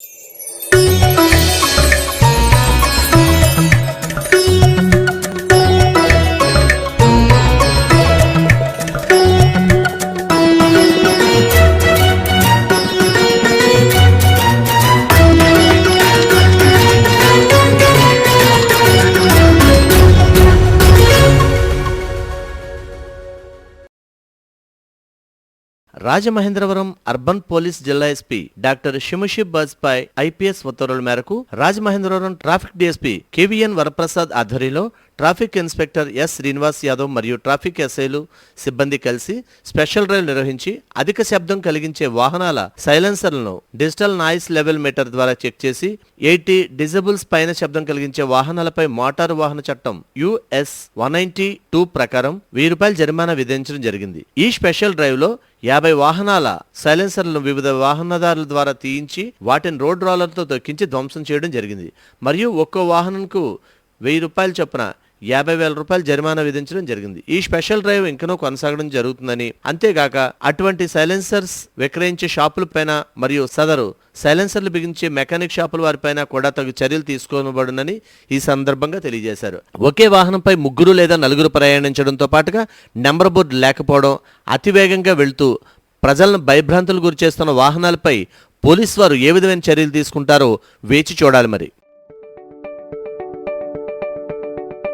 Música Rajamahendravaram urban police జిల్లా SP doctor Shimushi Bajpai IPS ఉత్తర్వుల మేరకు Rajamahendravaram traffic DSP K V N Varaprasad ఆధ్వర్యంలో traffic inspector S Srinivas Yadav మరియు traffic ఎస్ఐలు సిబ్బంది కలిసి స్పెషల్ డ్రైవ్ నిర్వహించి అధిక శబ్దం కలిగించే వాహనాల సైలెన్సర్లను డిజిటల్ నాయిస్ లెవెల్ మీటర్ ద్వారా చెక్ చేసి ఎయిటీ డిజబుల్స్ పైన శబ్దం కలిగించే వాహనాలపై మోటారు వాహన చట్టం యుఎస్ వన్ నైన్టీ టూ ప్రకారం వెయ్యి రూపాయల జరిమానా విధించడం జరిగింది. ఈ స్పెషల్ డ్రైవ్లో యాభై వాహనాల సైలెన్సర్లను వివిధ వాహనదారుల ద్వారా తీయించి వాటిని రోడ్ రోలర్తో తొక్కించి ధ్వంసం చేయడం జరిగింది. మరియు ఒక్కో వాహనంకు వెయ్యి రూపాయల చొప్పున యాభై వేల రూపాయలు జరిమానా విధించడం జరిగింది. ఈ స్పెషల్ డ్రైవ్ ఇంకనూ కొనసాగడం జరుగుతుందని. అంతేగాక అటువంటి సైలెన్సర్స్ విక్రయించే షాపులపైన మరియు సదరు సైలెన్సర్లు బిగించే మెకానిక్ షాపుల వారిపైన కూడా తగు చర్యలు తీసుకోబడునని ఈ సందర్భంగా తెలియజేశారు. ఒకే వాహనంపై ముగ్గురు లేదా నలుగురు ప్రయాణించడంతో పాటుగా నెంబర్ బోర్డు లేకపోవడం అతివేగంగా వెళ్తూ ప్రజలను భయభ్రాంతులు గురిచేస్తున్న వాహనాలపై పోలీసు వారు ఏ విధమైన చర్యలు తీసుకుంటారో వేచి చూడాలి మరి.